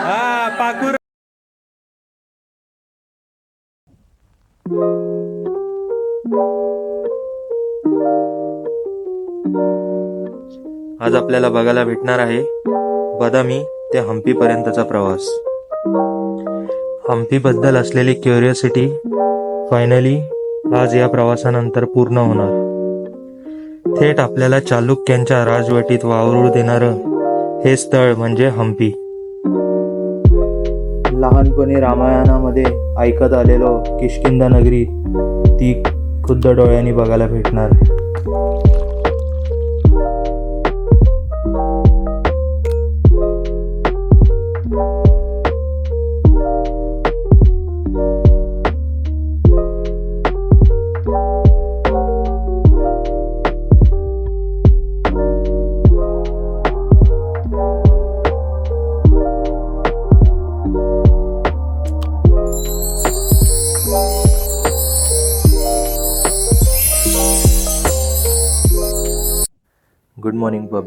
हा आज आपल्याला बघायला भेटणार आहे बदामी. ते हम्पीपर्यंतचा प्रवास. हम्पीबद्दल असलेली क्युरियोसिटी फायनली आज या प्रवासानंतर पूर्ण होणार. थेट आपल्याला चालुक्यांच्या राजवटीत वावरू देणारं हे स्थळ म्हणजे हम्पी. लहानपणी रामायणामध्ये ऐकत आलेलो किष्किंदा नगरी ती खुद्द डोळ्यांनी बघायला भेटणार.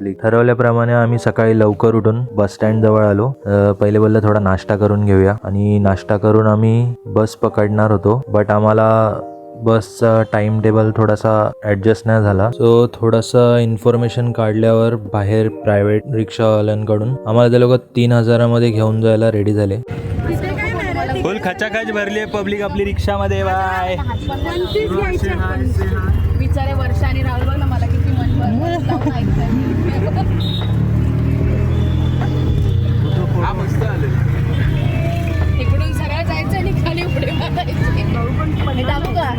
पब्लिक ठरवल्याप्रमाणे आम्ही सकाळी लवकर उठून बस स्टँड जवळ आलो. पहिले बोललं थोडा नाश्ता करून घेऊया. आणि नाश्ता करून आम्ही बस पकडणार होतो. बट आम्हाला बसचा टाइम टेबल थोडासा ॲडजस्ट नाही झाला. सो थोडंसं इन्फॉर्मेशन काढल्यावर बाहेर प्रायव्हेट रिक्षावाल्यांकडून आम्हाला ते लोक तीन हजारामध्ये घेऊन जायला रेडी झाले. फुल खचाखच भरली आहे पब्लिक आपली रिक्षामध्ये बाय बिचारे वर्षाने राहुल बघ ना मला किती मन. इकडून जायचं आणि खाली मारायची टाकू का?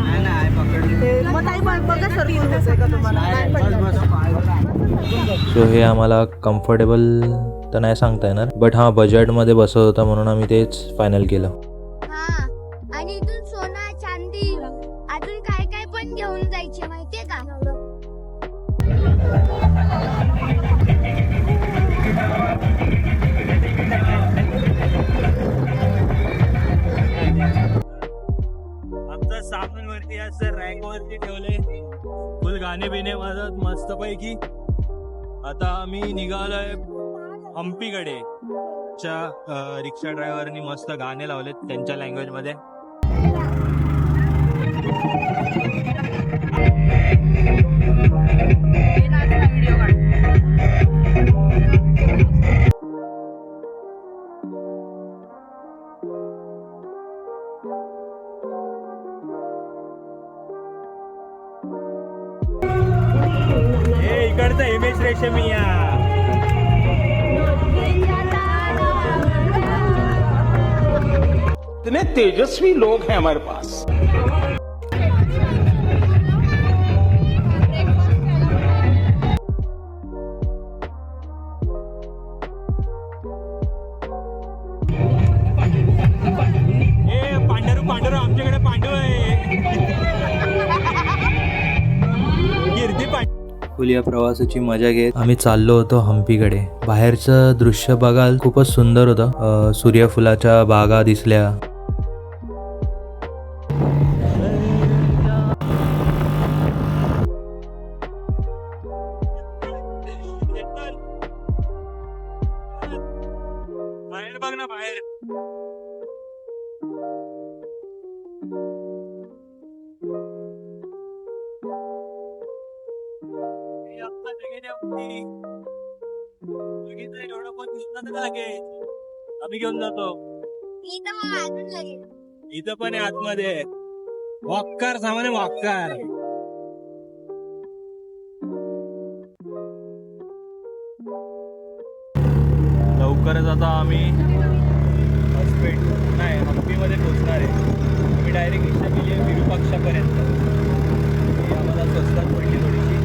सो हे आम्हाला कम्फर्टेबल तर नाही सांगता येणार बट हा बजेटमध्ये बसत होता म्हणून आम्ही तेच फायनल केलं. सामान असं रँक वरती ठेवले फुल गाणे बिणे वाजत मस्त पैकी आता आम्ही निघालोय हम्पीकडे. च्या रिक्षा ड्रायव्हरनी मस्त गाणे लावलेत त्यांच्या लँग्वेजमध्ये. व्हिडिओ इकडचं हिमेश इतने तेजस्वी लोग हैं हमारे पास। पांडू फुल या प्रवासाची मजा घेत आम्ही चाललो होतो हम्पीकडे. बाहेरचं दृश्य बघाल खूपच सुंदर होतं. सूर्यफुलाच्या बागा दिसल्या. आतमध्ये. वॉकर सामान्य आहे लवकरच आता आम्ही हॉस्पिट नाही हम्पीमध्ये पोचणार आहे. आम्ही डायरेक्ट रिक्षा केली आहे विरुपाक्षापर्यंत. आम्हाला स्वस्तात पडली थोडीशी.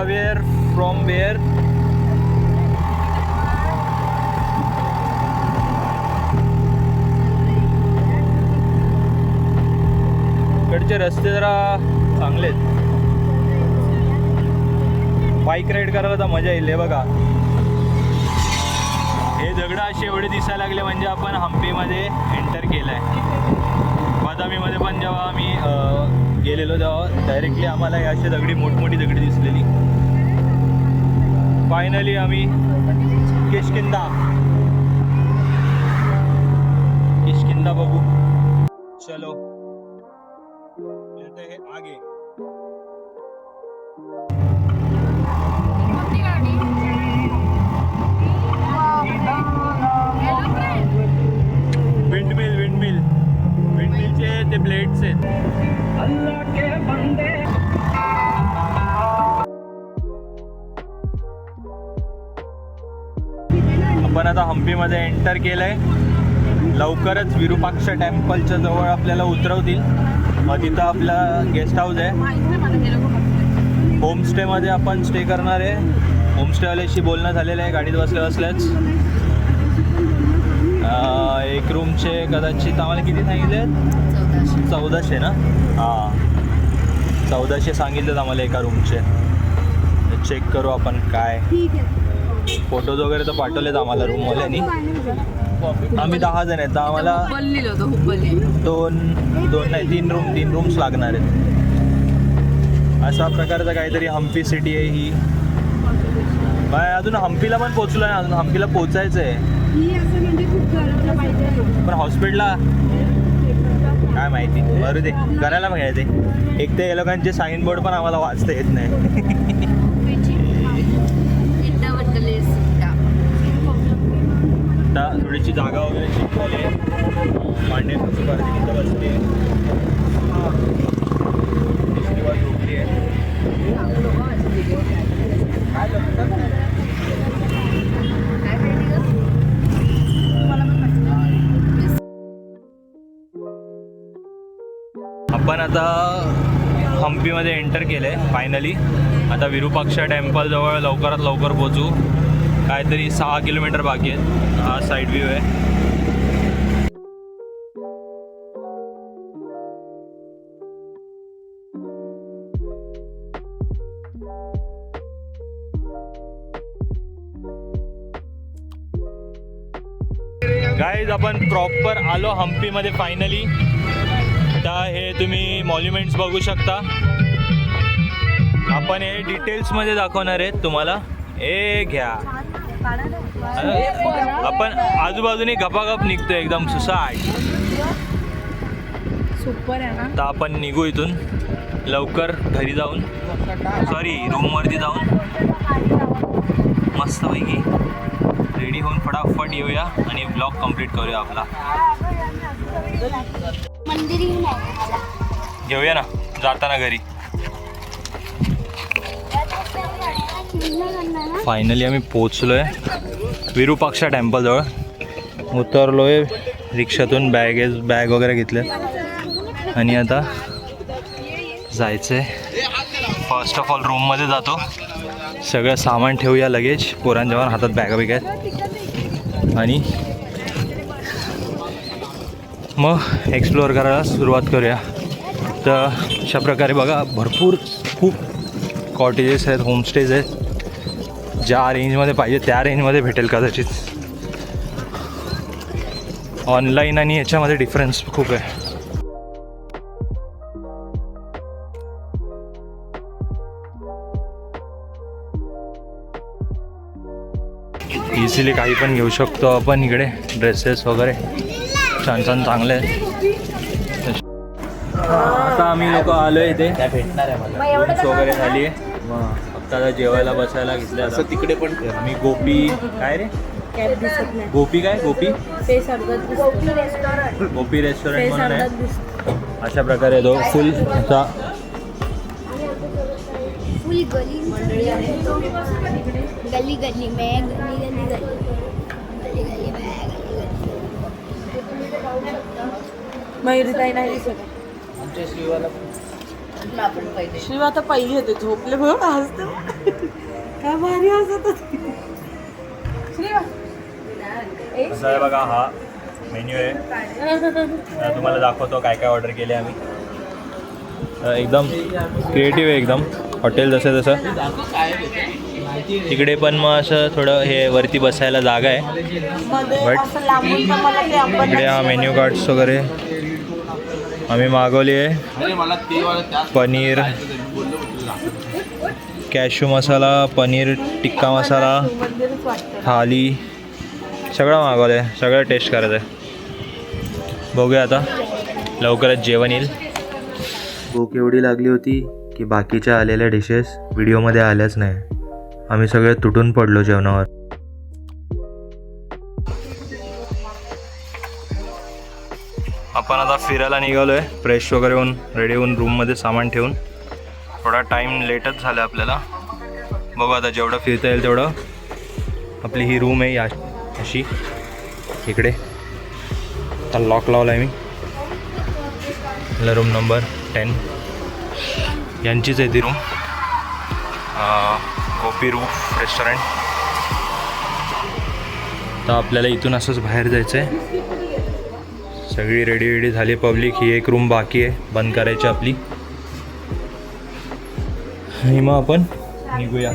इथं from अवेअर फ्रॉम वेअर इकडचे रस्ते जरा चांगले आहेत बाईक राईड करायला तर मजा येईल बघा. हे दगड असे एवढे दिसायला लागले म्हणजे आपण हम्पीमध्ये एंटर केलं आहे बदामीमध्ये पण जेव्हा आम्ही गेलेलो तेव्हा डायरेक्टली आम्हाला अशी दगडी मोठमोठी दगडी दिसलेली. फायनली आम्ही किशकिंदा किशकिंदा बघू. चलो. हे आगे. विंडमिल विंडमिल विंडमिलचे ते ब्लेड्स आहेत. आपण आता हम्पीमध्ये एंटर केलंय. लवकरच विरूपाक्ष टेम्पलच्या जवळ आपल्याला उतरवतील. मग तिथं आपला गेस्ट हाऊस आहे. होमस्टेमध्ये आपण स्टे करणार आहे. होमस्टेवाल्याशी बोलणं झालेलं आहे गाडीत बसल्या बसल्याच. एक रूमचे कदाचित आम्हाला किती सांगितले चौदाशे ना? हां. चौदाशे सांगितलेत आम्हाला एका रूमचे चेक करू आपण काय. फोटोज वगैरे तर पाठवलेत आम्हाला रूमवाल्यांनी आम्ही दहा जण आहेत तर आम्हाला दोन दोन नाही तीन रूम तीन रूम्स लागणार आहेत. अशा प्रकारचं काहीतरी हम्पी सिटी आहे ही. बाय अजून हम्पीला पण पोचलो आहे अजून हम्पीला पोचायचं आहे पण हॉस्पिटलला काय माहिती? बरं ते करायला माहिती एक तर या लोकांचे साईन बोर्ड पण आम्हाला वाचता येत नाही. आता थोडीशी जागा वगैरे शिकवली मांडे स्पर्धी तिथं बसली दुसरी बाजू उठली आहे. आता हम्पीमध्ये एंटर केलं आहे फायनली आता विरूपाक्ष टेम्पलजवळ लवकरात लवकर पोचू काहीतरी सहा किलोमीटर बाकी आहेत. हा साईड व्ह्यू आहे. गाईज आपण प्रॉपर आलो हम्पीमध्ये फायनली आता हे तुम्ही मॉन्युमेंट्स बघू शकता. आपण हे डिटेल्समध्ये दाखवणार आहेत तुम्हाला. ए घ्या. आपण आजूबाजूने गपागप निघतो एकदम सुसाट. सुपर आहे ना? तर आपण निघू इथून. लवकर घरी जाऊन. सॉरी रूमवरती जाऊन. मस्तपैकी रेडी होऊन फटाफट येऊया आणि ब्लॉग कंप्लीट करूया आपला. मंदिर घेऊन घेऊया ना जाताना घरी. फायनली आम्ही पोचलो आहे विरुपाक्षा टेम्पलजवळ उतरलो आहे रिक्षातून बॅगेज बॅग वगैरे घेतले. आणि आता जायचं आहे फर्स्ट ऑफ ऑल रूममध्ये जातो. सगळं सामान ठेवूया लगेज पोरांच्यावर हातात बॅगा बिग आहेत. आणि मग एक्सप्लोअर करायला सुरुवात करूया. तर अशा प्रकारे बघा भरपूर खूप कॉटेजेस आहेत होमस्टेज आहेत. ज्या रेंजमध्ये पाहिजे त्या रेंजमध्ये भेटेल कदाचित. ऑनलाईन आणि याच्यामध्ये डिफरन्स खूप आहे. इझिली काही पण घेऊ शकतो आपण इकडे ड्रेसेस वगैरे. छान छान चांगले. आता आम्ही लोक आलो इथे. वगैरे झाली आहे मग फक्त आता जेवायला बसायला घेतलं असं तिकडे पण. मी गोपी काय रे? गोपी काय? गोपी? गोपी रेस्टॉरंट म्हणून आहे. अशा प्रकारे तो फुल असा गली में गली गली. मयुरीताई नाही दिसत. शिव आता पहिली होते झोपले बघ हसते. काय भारी हसत होती. श्रीवा. असं आहे बघा हा मेन्यू आहे. आता तुम्हाला दाखवतो काय काय ऑर्डर केले आम्ही. अ, एकदम क्रिएटिव्ह आहे एकदम. हॉटेल जसं तसं तिकडे पण मग असं थोडं हे वरती बसायला जागा आहे. मध्ये But- असं लांबून पण मला ते अंबरनाथ इकडे हा मेन्यू कार्ड्स वगैरे. आम्ही मागवली आहे. पनीर. कॅशू मसाला पनीर टिक्का मसाला थाली सगळं मागवलं आहे. सगळं टेस्ट करायचं आहे. बघूया आता. लवकरच जेवण येईल. भूक एवढी लागली होती की बाकीच्या आलेल्या डिशेस व्हिडिओमध्ये आल्याच नाही. आम्ही सगळे तुटून पडलो जेवणावर. आपण आता फिरायला निघालो आहे फ्रेश वगैरे होऊन रेडी होऊन रूममध्ये सामान ठेवून. थोडा टाईम लेटच झाला आपल्याला. बघू आता जेवढं फिरता येईल तेवढं. आपली ही रूम आहे या अशी. इकडे. आता लॉक लावला आहे मी. आपला रूम नंबर टेन यांचीच आहे ती रूम गोपी रूफ रेस्टॉरंट तर आपल्याला इथून असंच बाहेर जायचं आहे सगळी रेडी रेडी झाली पब्लिक ही एक रूम बाकी आहे. बंद करायची आपली. आणि मग आपण निघूया.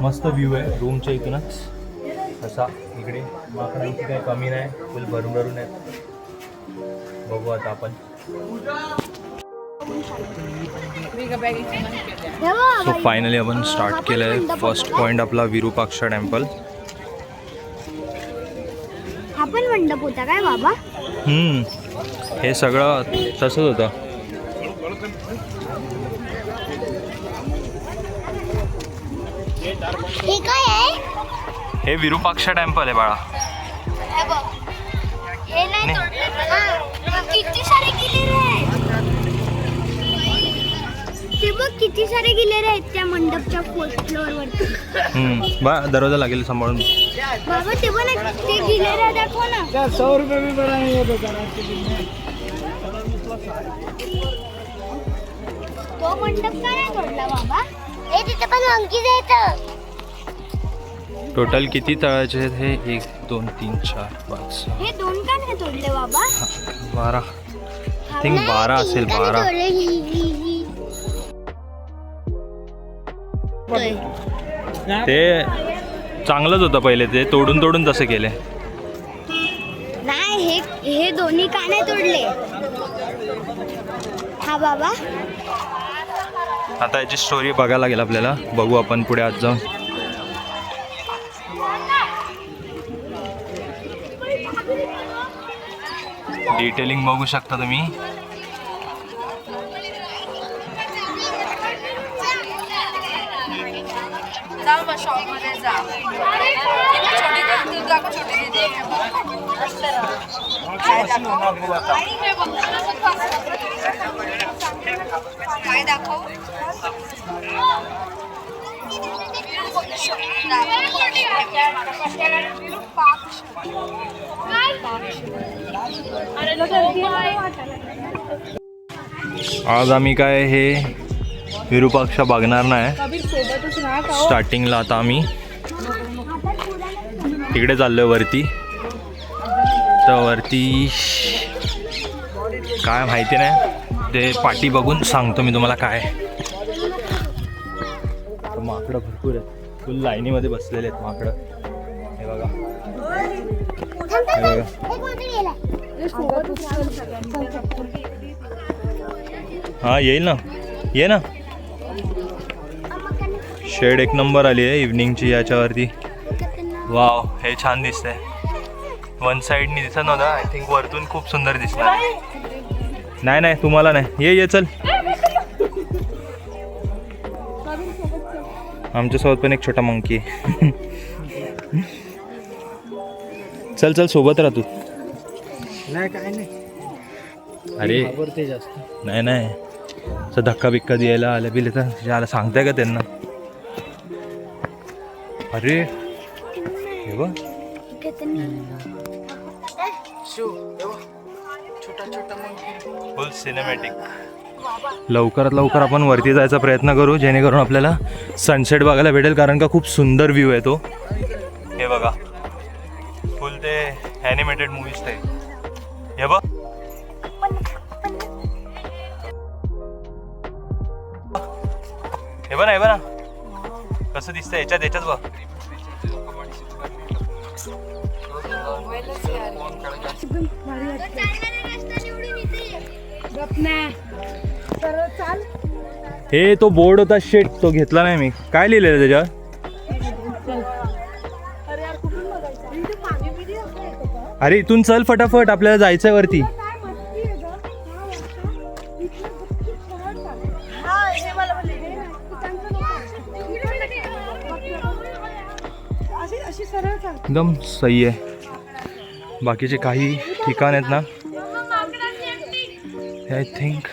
मस्त व्ह्यू आहे रूमच्या इथूनच. असा इकडे. माकडांची काही कमी नाही. फुल भरून भरून आहे. बघू आता आपण. सो फायनली आपण स्टार्ट केलं आहे फर्स्ट पॉईंट आपला विरूपाक्षा टेम्पल पण मंडप होता काय बाबा? हम्म. हे सगळं तसंच होतं. हे काय आहे? हे विरूपाक्षा टेम्पल आहे बाळा. हे बघ. हे नाही तोडलं हा, किती सारे गिलेरे आहेत ते बघ किती सारे गिलेरे आहेत त्या मंडपच्या फोर्थ फ्लोअर वरती. हम्म. बा दरवाजा लागेल सांभाळून. बाबा ते ते गिलेरे दाखव ना. तो मंडप का नाही तोडला बाबा? हे तिथे पण आहेत टोटल किती तळाचे आहेत हे? एक दोन तीन चार पाच सहा. हे दोन का नाही तोडले बाबा? बारा. थिंक बारा असेल बारा. ते चांगलंच होतं पहिले ते तोडून तोडून तसं केले. नाही हे हे दोन्ही का नाही तोडले? हा बाबा. आता याची स्टोरी बघायला लागेल आपल्याला. बघू आपण पुढे आज जाऊन. डिटेलिंग बघू शकता तुम्ही. जा मग शॉपमध्ये जा इथे छोटी दीदी दाखव छोटी दीदी काय दाखव काय दाखव आज आम्ही काय हे विरूपाक्षा बघणार नाही. स्टार्टिंगला आता आम्ही. तिकडे चाललोय वरती. तर वरती काय माहिती नाही. ते पाठी बघून सांगतो मी तुम्हाला काय. तर माकडं भरपूर आहेत. फुल लाईनीमध्ये बसलेले आहेत माकडं. हे बघा. हे बघा. हा येईल ना? ये ना? शेड एक नंबर आली आहे इव्हनिंगची याच्यावरती. वाव हे छान दिसतंय. वन साईडनी दिसत नव्हतं आय थिंक वरतून खूप सुंदर दिसणार नाही नाही तुम्हाला नाही. ये ये चल. आमच्यासोबत पण एक छोटा मंकी चल चल सोबत राह तू. नाही काय नाही. अरे. नाही नाही. असं धक्का बिक्का द्यायला आलं बिले तर याला सांगताय का त्यांना? अरे हे बघ. फुल सिनेमॅटिक लवकरात लवकर आपण वरती जायचा प्रयत्न करू जेणेकरून आपल्याला सनसेट बघायला भेटेल कारण का खूप सुंदर व्ह्यू आहे तो. हे बघा. फुल ते ॲनिमेटेड मूवीज ते. हे बघ. हे बघ ना हे बघ ना. कसं दिसतंय? याच्यात याच्यात बघ. हे तो बोर्ड होता शेट तो घेतला नाही मी. काय लिहिलेलं त्याच्यावर? अरे इथून चल फटाफट आपल्याला जायचंय वरती. एकदम सही आहे. बाकीचे काही ठिकाण आहेत ना आय थिंक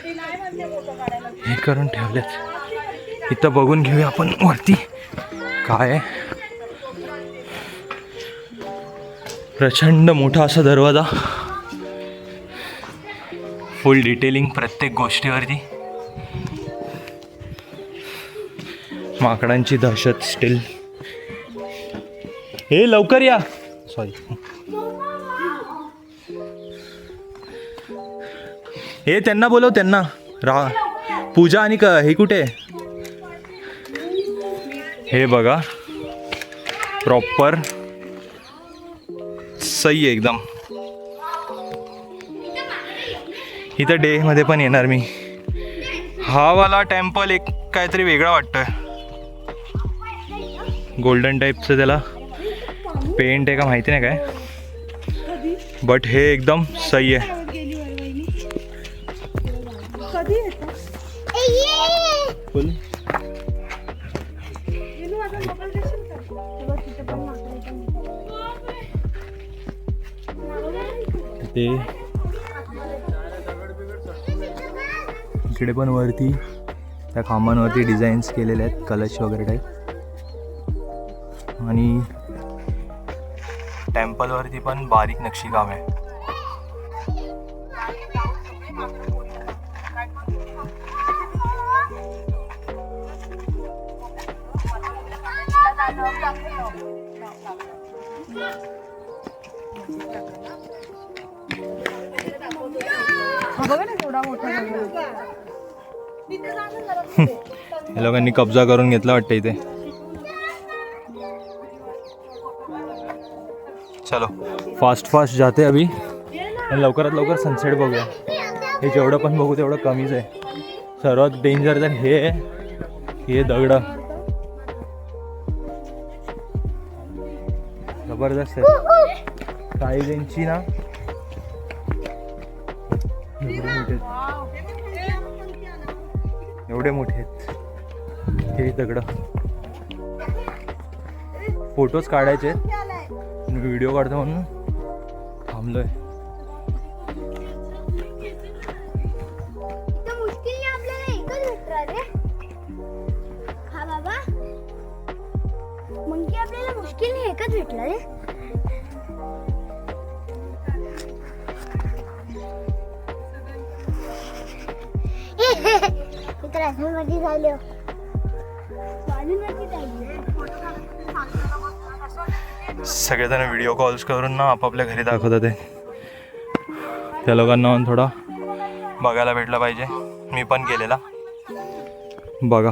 हे करून ठेवलेच इथं बघून घेऊया आपण वरती. काय आहे? प्रचंड मोठा असा दरवाजा. फुल डिटेलिंग प्रत्येक गोष्टीवरती. माकडांची दहशत स्टील हे लवकर या. सॉरी हे त्यांना बोलव त्यांना. रा पूजा आणि क हे कुठे? हे बघा. प्रॉपर सही आहे एकदम. इथं डेमध्ये पण येणार मी. हा वाला टेम्पल एक काहीतरी वेगळा वाटतोय. गोल्डन टाईपचं त्याला पेंट आहे का माहिती नाही काय. बट हे एकदम सही आहे. फुल ते इकडे पण वरती त्या खांबांवरती डिझाईन्स केलेले आहेत कलश वगैरे टाईप. आणि टेम्पलवरती पण बारीक नक्षीकाम आहे. या लोकांनी कब्जा करून घेतला वाटतं इथे. चलो फास्ट फास्ट जाते अभी. आणि लवकरात लवकर सनसेट बघूया. हे जेवढं पण बघू तेवढं कमीच आहे. सर्वात डेंजर तर हे हे दगड. जबरदस्त आहे. काही त्यांची ना. एवढे मोठे आहेत. हे दगड. फोटोज काढायचे आहेत. व्हिडिओ काढतो म्हणून. थांबलोय. तर मुश्किलने आपल्याला एकच एकच भेटला रे. राजनमध्ये झालो. सगळेजण व्हिडिओ कॉल्स करून ना आपापल्या घरी दाखवत होते त्या लोकांना थोडा बघायला भेटला पाहिजे. मी पण केलेला बघा.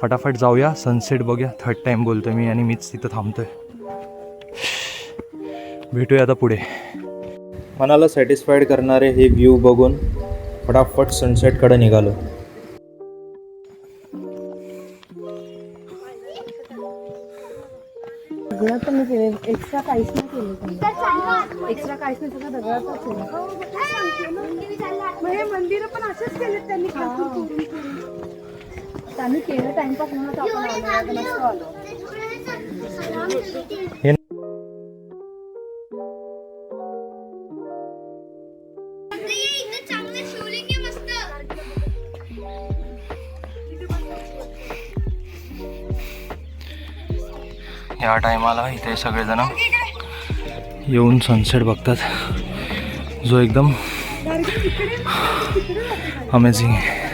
फटाफट जाऊया. सनसेट बघूया. थर्ड टाईम बोलतोय मी आणि मीच तिथं थांबतोय. भेटूया आता पुढे. मनाला सॅटिस्फाईड करणारे हे व्ह्यू बघून फटाफट सनसेटकडे निघालो. दगडात पण केले एक्स्ट्रा काहीच नाही केलं एक्स्ट्रा काहीच नाही सगळं दगडातच केलं हे मंदिर पण असेच केले त्यांनी. त्यांनी केलं टाइमपास म्हणून आपण आलो. नाही आलो ह्या टायमाला इथे सगळेजण येऊन सनसेट बघतात. जो एकदम अमेझिंग आहे.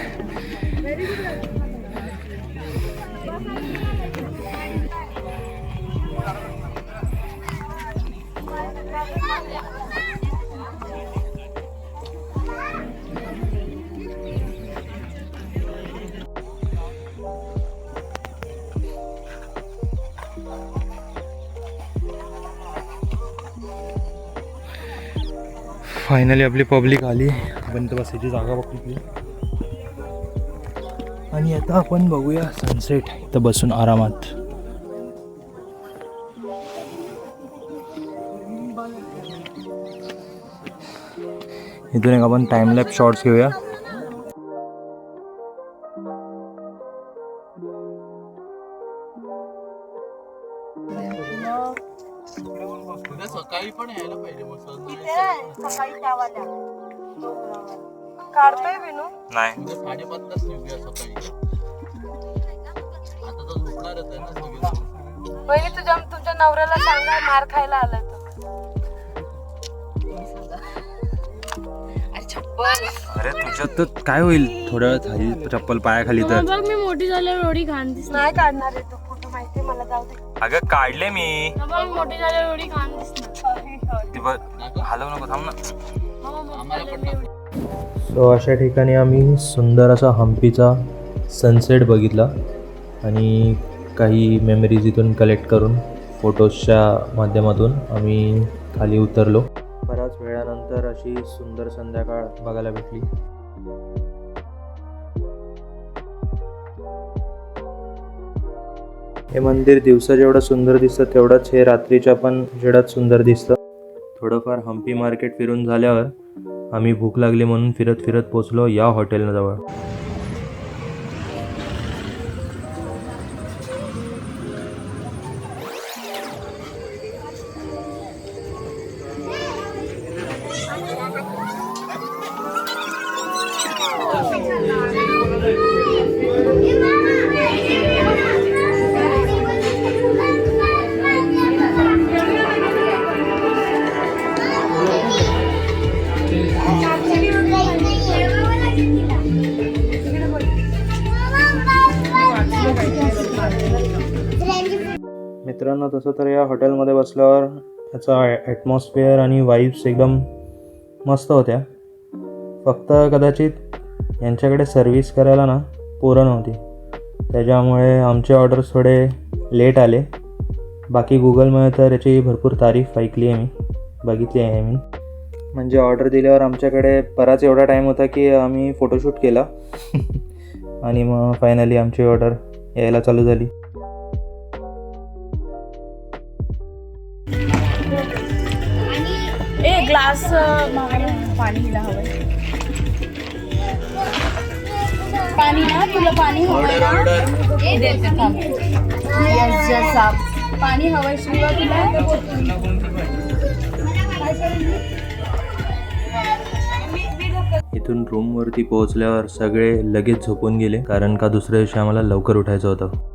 फायनली आपली पब्लिक आली. आपण बसायची जागा बघितली आणि आता आपण बघूया सनसेट इथं बसून आरामात. इथून एक आपण टाइमलॅप शॉर्ट्स घेऊया. तर काय होईल? थोड्या वेळ खाली चप्पल पायाखाली तर. बघ मी मोठी झाल्यावर एवढी घाण दिसते. नाही काढणार आहे तो फोटो माहितीये मला जाऊ दे. अगं काढले मी. बघ मोठी झाल्यावर एवढी घाण दिसते. ती बघ हलवू नको थांब ना. सो अशा ठिकाणी आम्ही सुंदर असा हम्पीचा सनसेट बघितला आणि काही मेमरीज इथून कलेक्ट करून फोटोजच्या माध्यमातून आम्ही खाली उतरलो. बऱ्याच वेळानंतर अशी सुंदर संध्याकाळ बघायला भेटली. हे मंदिर दिवसा जेवढं सुंदर दिसतं तेवढंच हे रात्रीच्या पण जेवढ्यात सुंदर दिसतं. थोडंफार हम्पी मार्केट फिरून झाल्यावर आम्ही भूक लागली म्हणून फिरत फिरत पोचलो या हॉटेलजवळ. तसं तर या हॉटेलमध्ये बसल्यावर याचा ॲटमॉस्फिअर आणि वाईब्स एकदम मस्त होत्या. फक्त कदाचित यांच्याकडे सर्व्हिस करायला ना पोरं नव्हती. त्याच्यामुळे आमचे ऑर्डर्स थोडे लेट आले. बाकी गुगलमध्ये तर याची भरपूर तारीफ ऐकली आहे मी. बघितली आहे मी. म्हणजे ऑर्डर दिल्यावर आमच्याकडे बराच एवढा टाईम होता की आम्ही फोटोशूट केला. आणि मग फायनली आमची ऑर्डर यायला चालू झाली. ग्लास पाणी हिला हवंय. पाणी ना तुला पाणी हवंय ना. पाणी हवंय शिवा तुला? इथून रूमवरती पोहोचल्यावर सगळे लगेच झोपून गेले कारण का दुसऱ्या दिवशी आम्हाला लवकर उठायचं होतं.